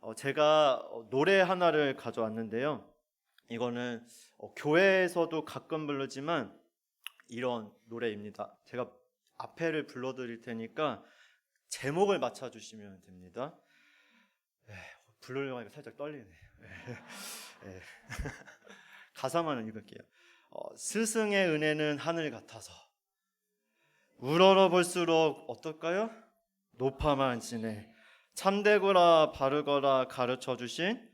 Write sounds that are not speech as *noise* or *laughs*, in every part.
어, 제가 어, 노래 하나를 가져왔는데요. 이거는 어, 교회에서도 가끔 부르지만 이런 노래입니다. 제가 앞에를 불러드릴 테니까 제목을 맞춰주시면 됩니다. 에, 부르려고 하니까 살짝 떨리네. 에, 에. *laughs* 가사만 읽을게요. 어, 스승의 은혜는 하늘 같아서 우러러 볼수록 어떨까요? 높아만 지네. 참되거라 바르거라 가르쳐 주신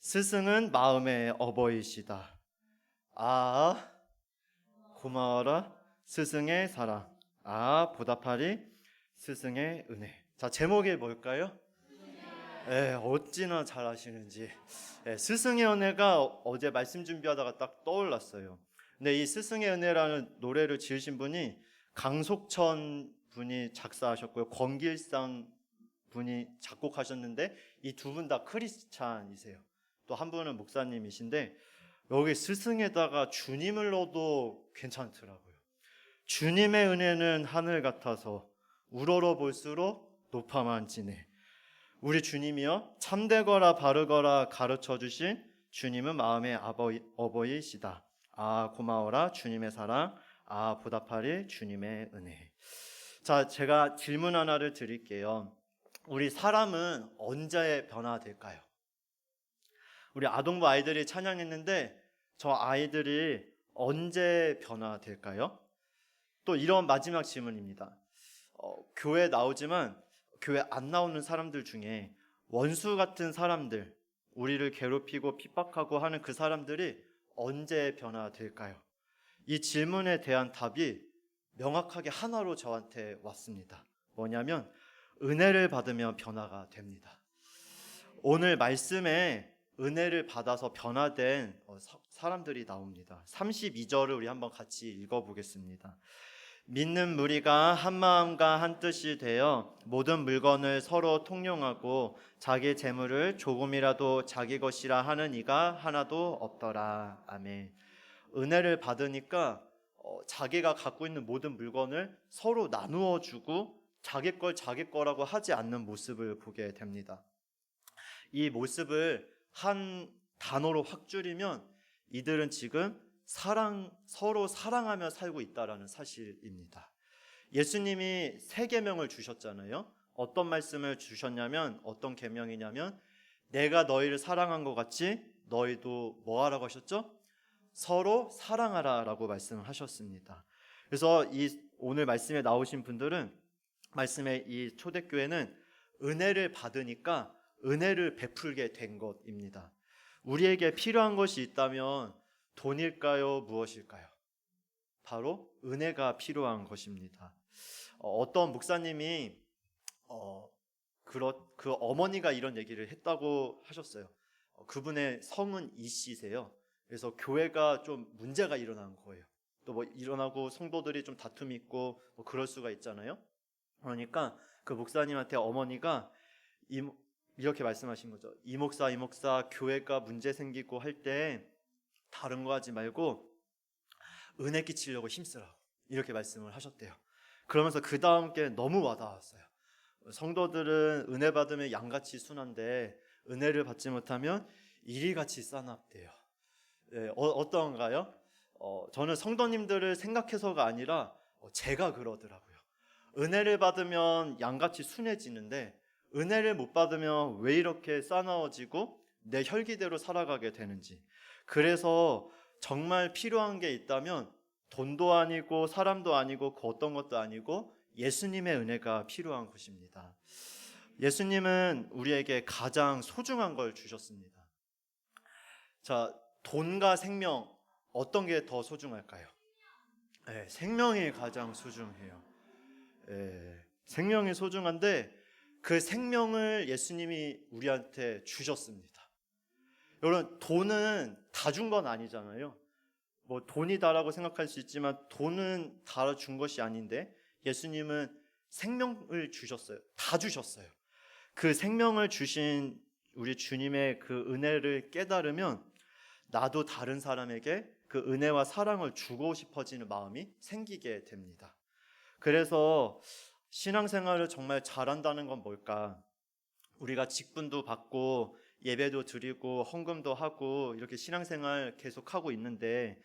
스승은 마음의 어버이시다. 아 고마워라 스승의 사랑. 아 보답하리 스승의 은혜. 자 제목이 뭘까요? 예, 어찌나 잘하시는지. 예, 스승의 은혜가 어제 말씀 준비하다가 딱 떠올랐어요. 근데 이 스승의 은혜라는 노래를 지으신 분이 강속천 분이 작사하셨고요. 권길상 분이 작곡하셨는데 이 두 분 다 크리스찬이세요. 또 한 분은 목사님이신데 여기 스승에다가 주님을 넣어도 괜찮더라고요. 주님의 은혜는 하늘 같아서 우러러 볼수록 높아만 지네. 우리 주님이여 참되거라 바르거라 가르쳐 주신 주님은 마음의 아버이, 어버이시다. 아 고마워라 주님의 사랑. 아 보답하리 주님의 은혜. 자 제가 질문 하나를 드릴게요. 우리 사람은 언제 변화될까요? 우리 아동부 아이들이 찬양했는데 저 아이들이 언제 변화될까요? 또 이런 마지막 질문입니다. 어, 교회 나오지만 교회 안 나오는 사람들 중에 원수 같은 사람들, 우리를 괴롭히고 핍박하고 하는 그 사람들이 언제 변화될까요? 이 질문에 대한 답이 명확하게 하나로 저한테 왔습니다. 뭐냐면 은혜를 받으면 변화가 됩니다. 오늘 말씀에 은혜를 받아서 변화된 어, 사- 사람들이 나옵니다. 32절을 우리 한번 같이 읽어보겠습니다. 믿는 무리가 한 마음과 한 뜻이 되어 모든 물건을 서로 통용하고 자기 재물을 조금이라도 자기 것이라 하는 이가 하나도 없더라. 아멘. 은혜를 받으니까 어, 자기가 갖고 있는 모든 물건을 서로 나누어 주고 자기 걸 자기 거라고 하지 않는 모습을 보게 됩니다. 이 모습을 한 단어로 확 줄이면 이들은 지금 사랑 서로 사랑하며 살고 있다라는 사실입니다. 예수님이 세 계명을 주셨잖아요. 어떤 말씀을 주셨냐면 어떤 계명이냐면 내가 너희를 사랑한 것 같이 너희도 뭐 하라고 하셨죠? 서로 사랑하라라고 말씀을 하셨습니다. 그래서 이 오늘 말씀에 나오신 분들은 말씀에 이 초대교회는 은혜를 받으니까 은혜를 베풀게 된 것입니다. 우리에게 필요한 것이 있다면 돈일까요? 무엇일까요? 바로 은혜가 필요한 것입니다. 어, 어떤 목사님이 어, 그렇, 그 어머니가 이런 얘기를 했다고 하셨어요. 어, 그분의 성은 이 씨세요. 그래서 교회가 좀 문제가 일어난 거예요. 또 뭐 일어나고 성도들이 좀 다툼이 있고 뭐 그럴 수가 있잖아요. 그러니까 그 목사님한테 어머니가 이, 이렇게 말씀하신 거죠. 이 목사 이 목사 교회가 문제 생기고 할 때 다른 거 하지 말고 은혜 끼치려고 힘쓰라고 이렇게 말씀을 하셨대요. 그러면서 그 다음 게 너무 와닿았어요. 성도들은 은혜 받으면 양같이 순한데 은혜를 받지 못하면 이리같이 싸납대요. 예, 어, 떤가요 어, 저는 성도님들을 생각해서가 아니라 어, 제가 그러더라고요. 은혜를 받으면 양같이 순해지는데 은혜를 못 받으면 왜 이렇게 싸나워지고 내 혈기대로 살아가게 되는지. 그래서 정말 필요한 게 있다면 돈도 아니고 사람도 아니고 그 어떤 것도 아니고 예수님의 은혜가 필요한 것입니다. 예수님은 우리에게 가장 소중한 걸 주셨습니다. 자, 돈과 생명 어떤 게 더 소중할까요? 네, 생명이 가장 소중해요. 예, 생명이 소중한데 그 생명을 예수님이 우리한테 주셨습니다. 여러분 돈은 다 준 건 아니잖아요. 뭐 돈이 다라고 생각할 수 있지만 돈은 다 준 것이 아닌데 예수님은 생명을 주셨어요. 다 주셨어요. 그 생명을 주신 우리 주님의 그 은혜를 깨달으면 나도 다른 사람에게 그 은혜와 사랑을 주고 싶어지는 마음이 생기게 됩니다. 그래서 신앙생활을 정말 잘한다는 건 뭘까? 우리가 직분도 받고 예배도 드리고 헌금도 하고 이렇게 신앙생활 계속 하고 있는데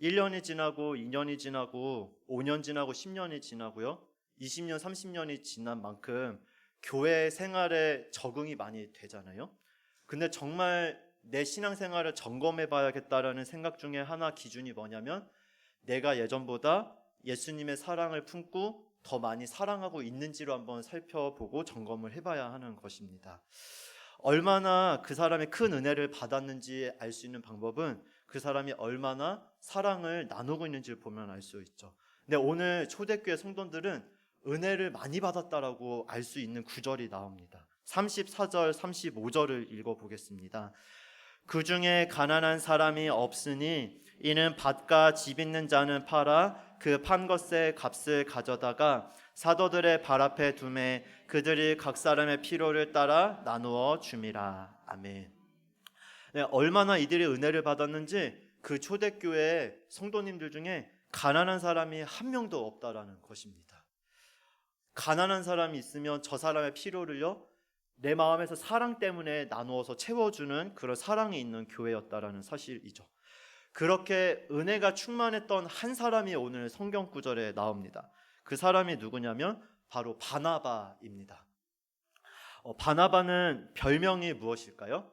1년이 지나고 2년이 지나고 5년 지나고 10년이 지나고요. 20년, 30년이 지난 만큼 교회 생활에 적응이 많이 되잖아요. 근데 정말 내 신앙생활을 점검해 봐야겠다라는 생각 중에 하나 기준이 뭐냐면 내가 예전보다 예수님의 사랑을 품고 더 많이 사랑하고 있는지로 한번 살펴보고 점검을 해봐야 하는 것입니다. 얼마나 그 사람이 큰 은혜를 받았는지 알 수 있는 방법은 그 사람이 얼마나 사랑을 나누고 있는지를 보면 알 수 있죠. 근데 오늘 초대교회 성도들은 은혜를 많이 받았다라고 알 수 있는 구절이 나옵니다. 34절, 35절을 읽어 보겠습니다. 그 중에 가난한 사람이 없으니 이는 밭과 집 있는 자는 팔아 그 판 것의 값을 가져다가 사도들의 발 앞에 두매 그들이 각 사람의 필요를 따라 나누어 줌이라. 아멘. 네, 얼마나 이들이 은혜를 받았는지 그 초대교회 성도님들 중에 가난한 사람이 한 명도 없다라는 것입니다. 가난한 사람이 있으면 저 사람의 필요를요 내 마음에서 사랑 때문에 나누어서 채워주는 그런 사랑이 있는 교회였다라는 사실이죠. 그렇게 은혜가 충만했던 한 사람이 오늘 성경 구절에 나옵니다. 그 사람이 누구냐면 바로 바나바입니다. 어, 바나바는 별명이 무엇일까요?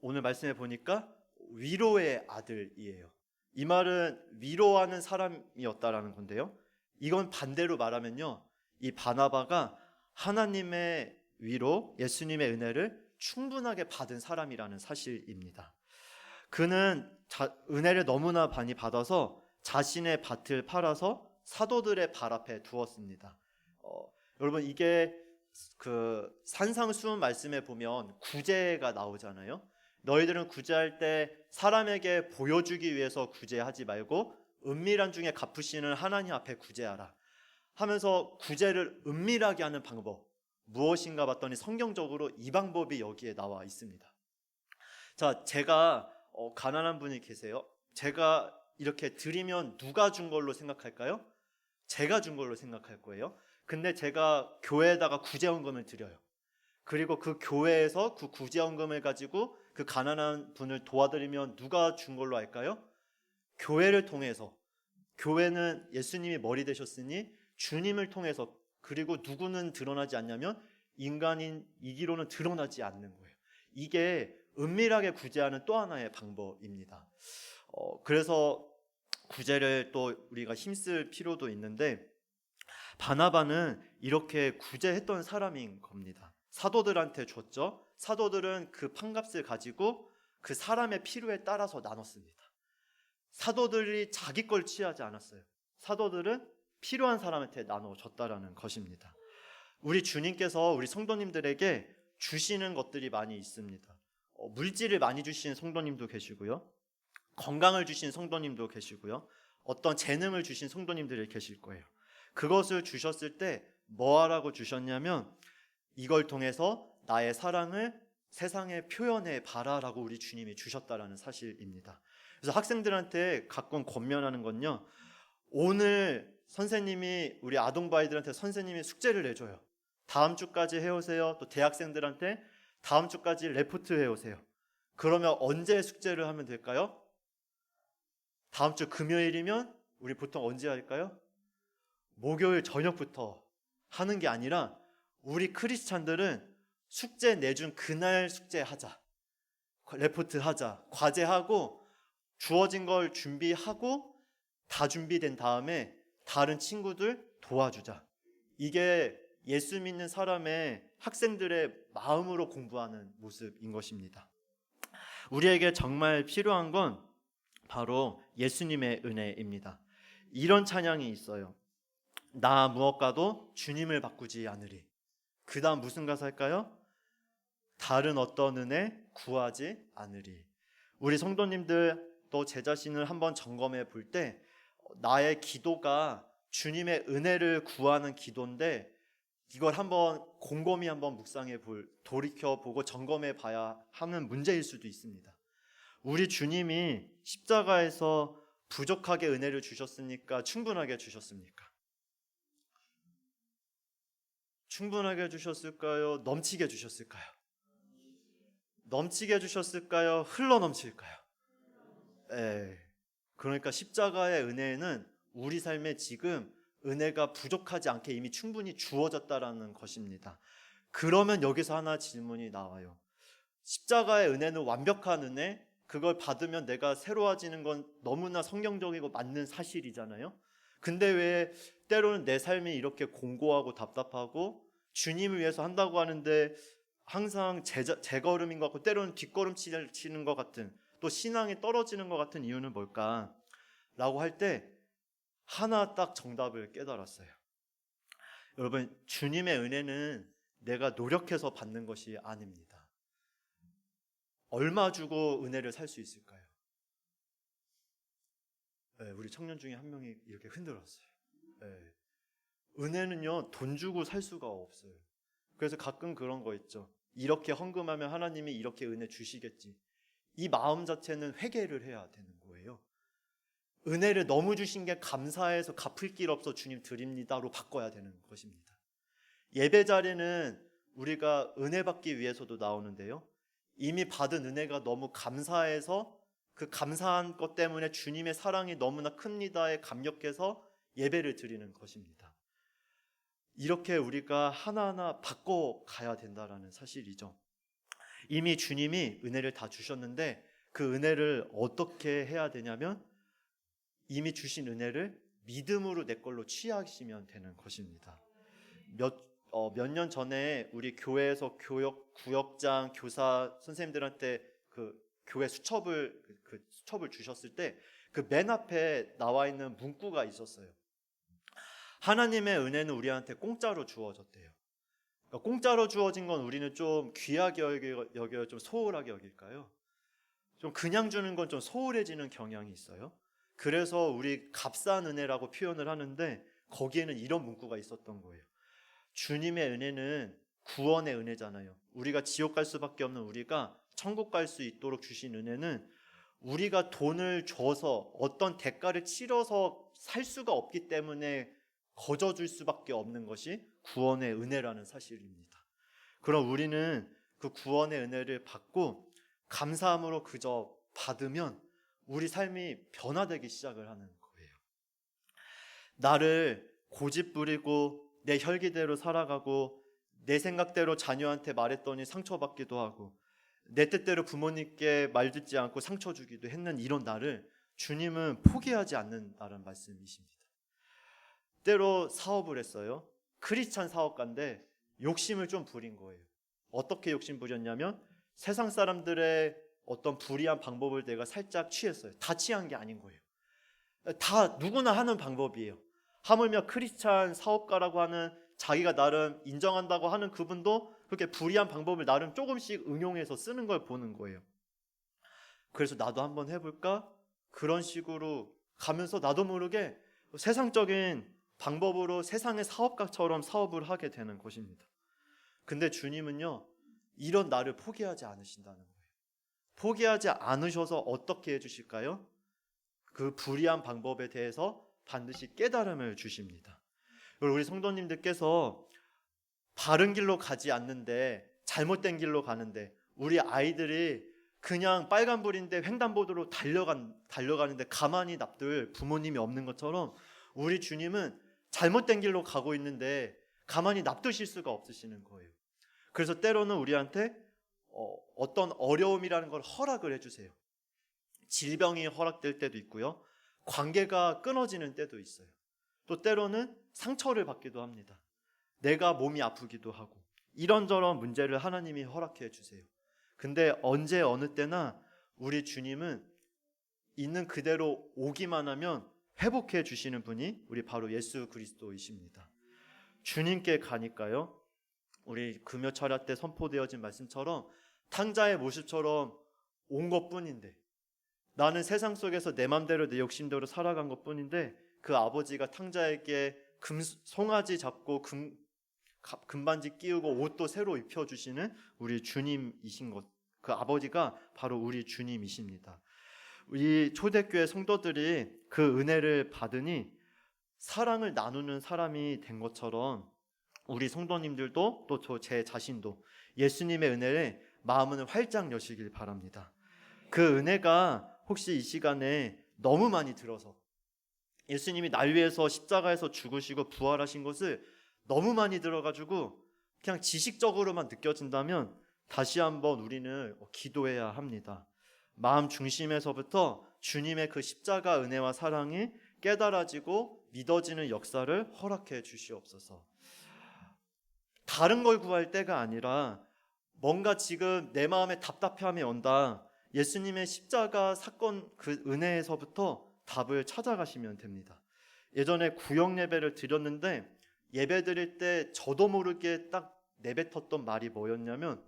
오늘 말씀해 보니까 위로의 아들이에요. 이 말은 위로하는 사람이었다라는 건데요. 이건 반대로 말하면요. 이 바나바가 하나님의 위로, 예수님의 은혜를 충분하게 받은 사람이라는 사실입니다. 그는 자, 은혜를 너무나 많이 받아서 자신의 밭을 팔아서 사도들의 발 앞에 두었습니다. 어, 여러분 이게 그 산상수훈 말씀에 보면 구제가 나오잖아요. 너희들은 구제할 때 사람에게 보여주기 위해서 구제하지 말고 은밀한 중에 갚으시는 하나님 앞에 구제하라. 하면서 구제를 은밀하게 하는 방법 무엇인가 봤더니 성경적으로 이 방법이 여기에 나와 있습니다. 자, 제가 어, 가난한 분이 계세요. 제가 이렇게 드리면 누가 준 걸로 생각할까요? 제가 준 걸로 생각할 거예요. 근데 제가 교회에다가 구제헌금을 드려요. 그리고 그 교회에서 그 구제헌금을 가지고 그 가난한 분을 도와드리면 누가 준 걸로 할까요? 교회를 통해서 교회는 예수님이 머리 되셨으니 주님을 통해서 그리고 누구는 드러나지 않냐면 인간인 이기로는 드러나지 않는 거예요. 이게 은밀하게 구제하는 또 하나의 방법입니다. 어, 그래서 구제를 또 우리가 힘쓸 필요도 있는데 바나바는 이렇게 구제했던 사람인 겁니다. 사도들한테 줬죠. 사도들은 그 판값을 가지고 그 사람의 필요에 따라서 나눴습니다. 사도들이 자기 걸 취하지 않았어요. 사도들은 필요한 사람한테 나눠 줬다라는 것입니다. 우리 주님께서 우리 성도님들에게 주시는 것들이 많이 있습니다. 어, 물질을 많이 주신 성도님도 계시고요. 건강을 주신 성도님도 계시고요. 어떤 재능을 주신 성도님들이 계실 거예요. 그것을 주셨을 때 뭐하라고 주셨냐면 이걸 통해서 나의 사랑을 세상에 표현해 봐라라고 우리 주님이 주셨다라는 사실입니다. 그래서 학생들한테 가끔 권면하는 건요. 오늘 선생님이 우리 아동바이들한테 선생님이 숙제를 내줘요. 다음 주까지 해오세요. 또 대학생들한테 다음 주까지 레포트 해 오세요. 그러면 언제 숙제를 하면 될까요? 다음 주 금요일이면 우리 보통 언제 할까요? 목요일 저녁부터 하는 게 아니라 우리 크리스찬들은 숙제 내준 그날 숙제하자. 레포트 하자. 과제하고 주어진 걸 준비하고 다 준비된 다음에 다른 친구들 도와주자. 이게 예수 믿는 사람의 학생들의 마음으로 공부하는 모습인 것입니다. 우리에게 정말 필요한 건 바로 예수님의 은혜입니다. 이런 찬양이 있어요. 나 무엇과도 주님을 바꾸지 않으리. 그 다음 무슨 가사일까요? 다른 어떤 은혜 구하지 않으리. 우리 성도님들 또 제 자신을 한번 점검해 볼 때 나의 기도가 주님의 은혜를 구하는 기도인데 이걸 한번 곰곰이 한번 묵상해 볼 돌이켜 보고 점검해 봐야 하는 문제일 수도 있습니다. 우리 주님이 십자가에서 부족하게 은혜를 주셨습니까? 충분하게 주셨습니까? 충분하게 주셨을까요? 넘치게 주셨을까요? 넘치게 주셨을까요? 흘러 넘칠까요? 예. 그러니까 십자가의 은혜는 우리 삶에 지금 은혜가 부족하지 않게 이미 충분히 주어졌다라는 것입니다. 그러면 여기서 하나 질문이 나와요. 십자가의 은혜는 완벽한 은혜, 그걸 받으면 내가 새로워지는 건 너무나 성경적이고 맞는 사실이잖아요. 근데 왜 때로는 내 삶이 이렇게 공고하고 답답하고 주님을 위해서 한다고 하는데 항상 제자, 제걸음인 것 같고 때로는 뒷걸음 치는 것 같은 또 신앙이 떨어지는 것 같은 이유는 뭘까? 라고 할 때 하나 딱 정답을 깨달았어요. 여러분, 주님의 은혜는 내가 노력해서 받는 것이 아닙니다. 얼마 주고 은혜를 살 수 있을까요? 네, 우리 청년 중에 한 명이 이렇게 흔들었어요. 네. 은혜는요, 돈 주고 살 수가 없어요. 그래서 가끔 그런 거 있죠. 이렇게 헌금하면 하나님이 이렇게 은혜 주시겠지. 이 마음 자체는 회개를 해야 되는. 은혜를 너무 주신 게 감사해서 갚을 길 없어 주님 드립니다로 바꿔야 되는 것입니다. 예배 자리는 우리가 은혜 받기 위해서도 나오는데요. 이미 받은 은혜가 너무 감사해서 그 감사한 것 때문에 주님의 사랑이 너무나 큽니다에 감격해서 예배를 드리는 것입니다. 이렇게 우리가 하나하나 바꿔 가야 된다라는 사실이죠. 이미 주님이 은혜를 다 주셨는데 그 은혜를 어떻게 해야 되냐면 이미 주신 은혜를 믿음으로 내 걸로 취하시면 되는 것입니다. 몇 어, 몇 년 전에 우리 교회에서 교역 구역장 교사 선생님들한테 그 교회 수첩을 그, 그 수첩을 주셨을 때 그 맨 앞에 나와 있는 문구가 있었어요. 하나님의 은혜는 우리한테 공짜로 주어졌대요. 그러니까 공짜로 주어진 건 우리는 좀 귀하게 여겨, 여겨요, 좀 소홀하게 여길까요? 좀 그냥 주는 건 좀 소홀해지는 경향이 있어요. 그래서 우리 값싼 은혜라고 표현을 하는데 거기에는 이런 문구가 있었던 거예요. 주님의 은혜는 구원의 은혜잖아요. 우리가 지옥 갈 수밖에 없는 우리가 천국 갈 수 있도록 주신 은혜는 우리가 돈을 줘서 어떤 대가를 치러서 살 수가 없기 때문에 거저 줄 수밖에 없는 것이 구원의 은혜라는 사실입니다. 그럼 우리는 그 구원의 은혜를 받고 감사함으로 그저 받으면 우리 삶이 변화되기 시작을 하는 거예요. 나를 고집 부리고 내 혈기대로 살아가고 내 생각대로 자녀한테 말했더니 상처받기도 하고 내 뜻대로 부모님께 말 듣지 않고 상처 주기도 했는 이런 나를 주님은 포기하지 않는다는 말씀이십니다. 때로 사업을 했어요. 크리스찬 사업가인데 욕심을 좀 부린 거예요. 어떻게 욕심 부렸냐면 세상 사람들의 어떤 불이한 방법을 내가 살짝 취했어요. 다 취한 게 아닌 거예요. 다 누구나 하는 방법이에요. 하물며 크리스찬 사업가라고 하는 자기가 나름 인정한다고 하는 그분도 그렇게 불이한 방법을 나름 조금씩 응용해서 쓰는 걸 보는 거예요. 그래서 나도 한번 해볼까? 그런 식으로 가면서 나도 모르게 세상적인 방법으로 세상의 사업가처럼 사업을 하게 되는 것입니다. 근데 주님은요, 이런 나를 포기하지 않으신다는 거예요. 포기하지 않으셔서 어떻게 해주실까요? 그 불이한 방법에 대해서 반드시 깨달음을 주십니다. 우리 성도님들께서 바른 길로 가지 않는데 잘못된 길로 가는데 우리 아이들이 그냥 빨간불인데 횡단보도로 달려간, 달려가는데 가만히 납둘 부모님이 없는 것처럼 우리 주님은 잘못된 길로 가고 있는데 가만히 납두실 수가 없으시는 거예요. 그래서 때로는 우리한테 어, 떤 어려움이라는 걸 허락을 해주세요. 질병이 허락될 때도 있고요. 관계가 끊어지는 때도 있어요. 또 때로는 상처를 받기도 합니다. 내가 몸이 아프기도 하고 이런저런 문제를 하나님이 허락해 주세요. 근데 언제 어느 때나 우리 주님은 있는 그대로 오기만 하면 회복해 주시는 분이 우리 바로 예수 그리스도이십니다. 주님께 가니까요. 우리 금요 철야 때 선포되어진 말씀처럼 탕자의 모습처럼 온 것뿐인데 나는 세상 속에서 내 맘대로 내 욕심대로 살아간 것뿐인데 그 아버지가 탕자에게 금 송아지 잡고 금 금반지 끼우고 옷도 새로 입혀 주시는 우리 주님이신 것. 그 아버지가 바로 우리 주님이십니다. 우리 초대교회 성도들이 그 은혜를 받으니 사랑을 나누는 사람이 된 것처럼 우리 성도님들도 또 저 제 자신도 예수님의 은혜에 마음을 활짝 여시길 바랍니다. 그 은혜가 혹시 이 시간에 너무 많이 들어서 예수님이 날 위해서 십자가에서 죽으시고 부활하신 것을 너무 많이 들어가지고 그냥 지식적으로만 느껴진다면 다시 한번 우리는 기도해야 합니다. 마음 중심에서부터 주님의 그 십자가 은혜와 사랑이 깨달아지고 믿어지는 역사를 허락해 주시옵소서. 다른 걸 구할 때가 아니라 뭔가 지금 내 마음에 답답함이 온다. 예수님의 십자가 사건 그 은혜에서부터 답을 찾아가시면 됩니다. 예전에 구역 예배를 드렸는데 예배 드릴 때 저도 모르게 딱 내뱉었던 말이 뭐였냐면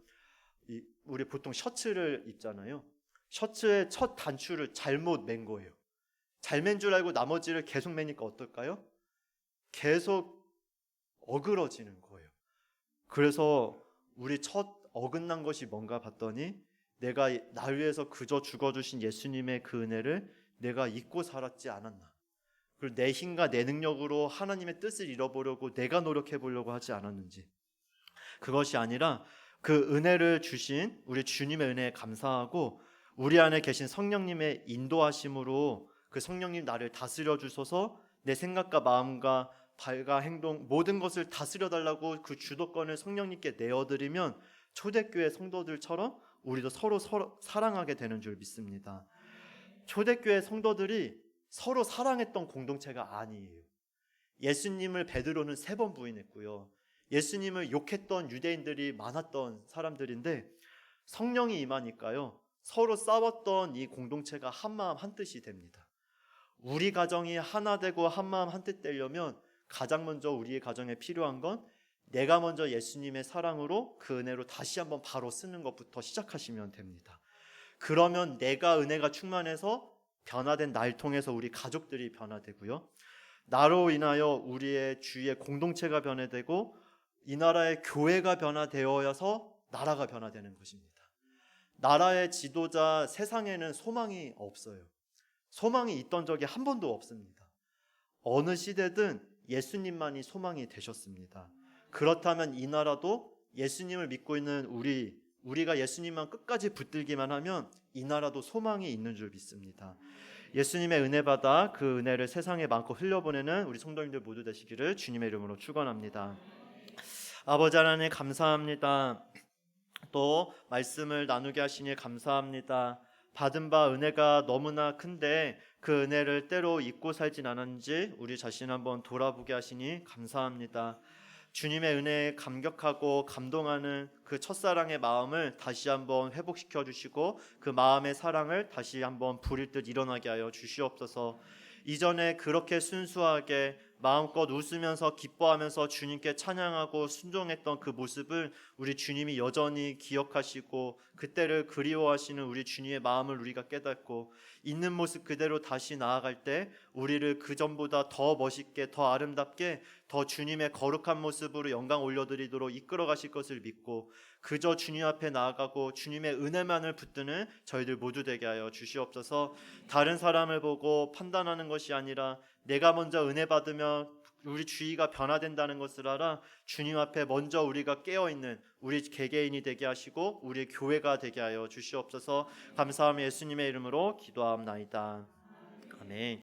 이 우리 보통 셔츠를 입잖아요. 셔츠의 첫 단추를 잘못 맨 거예요. 잘 맨 줄 알고 나머지를 계속 매니까 어떨까요? 계속 어그러지는 거예요. 그래서 우리 첫 어긋난 것이 뭔가 봤더니 내가 날 위해서 그저 죽어주신 예수님의 그 은혜를 내가 잊고 살았지 않았나. 그리고 내 힘과 내 능력으로 하나님의 뜻을 잃어보려고 내가 노력해 보려고 하지 않았는지. 그것이 아니라 그 은혜를 주신 우리 주님의 은혜에 감사하고 우리 안에 계신 성령님의 인도하심으로 그 성령님 나를 다스려 주소서 내 생각과 마음과 발과 행동 모든 것을 다스려 달라고 그 주도권을 성령님께 내어드리면 초대교회 성도들처럼 우리도 서로 서로 사랑하게 되는 줄 믿습니다. 초대교회 성도들이 서로 사랑했던 공동체가 아니에요. 예수님을 베드로는 세 번 부인했고요. 예수님을 욕했던 유대인들이 많았던 사람들인데 성령이 임하니까요. 서로 싸웠던 이 공동체가 한 마음 한 뜻이 됩니다. 우리 가정이 하나 되고 한 마음 한뜻 되려면 가장 먼저 우리의 가정에 필요한 건 내가 먼저 예수님의 사랑으로 그 은혜로 다시 한번 바로 쓰는 것부터 시작하시면 됩니다. 그러면 내가 은혜가 충만해서 변화된 날 통해서 우리 가족들이 변화되고요. 나로 인하여 우리의 주위의 공동체가 변화되고 이 나라의 교회가 변화되어서 나라가 변화되는 것입니다. 나라의 지도자 세상에는 소망이 없어요. 소망이 있던 적이 한 번도 없습니다. 어느 시대든 예수님만이 소망이 되셨습니다. 그렇다면 이 나라도 예수님을 믿고 있는 우리 우리가 예수님만 끝까지 붙들기만 하면 이 나라도 소망이 있는 줄 믿습니다. 예수님의 은혜 받아 그 은혜를 세상에 마음껏 흘려보내는 우리 성도님들 모두 되시기를 주님의 이름으로 축원합니다. 아버지 하나님 감사합니다. 또 말씀을 나누게 하시니 감사합니다. 받은 바 은혜가 너무나 큰데 그 은혜를 때로 잊고 살진 않았는지 우리 자신 한번 돌아보게 하시니 감사합니다. 주님의 은혜에 감격하고 감동하는 그 첫사랑의 마음을 다시 한번 회복시켜 주시고 그 마음의 사랑을 다시 한번 부릴 듯 일어나게 하여 주시옵소서. 이전에 그렇게 순수하게 마음껏 웃으면서 기뻐하면서 주님께 찬양하고 순종했던 그 모습을 우리 주님이 여전히 기억하시고 그때를 그리워하시는 우리 주님의 마음을 우리가 깨닫고 있는 모습 그대로 다시 나아갈 때 우리를 그 전보다 더 멋있게 더 아름답게 더 주님의 거룩한 모습으로 영광 올려드리도록 이끌어 가실 것을 믿고 그저 주님 앞에 나아가고 주님의 은혜만을 붙드는 저희들 모두 되게 하여 주시옵소서. 다른 사람을 보고 판단하는 것이 아니라 내가 먼저 은혜 받으며 우리 주의가 변화된다는 것을 알아 주님 앞에 먼저 우리가 깨어 있는 우리 개개인이 되게 하시고 우리 교회가 되게 하여 주시옵소서. 감사하며 예수님의 이름으로 기도함나이다. 아멘.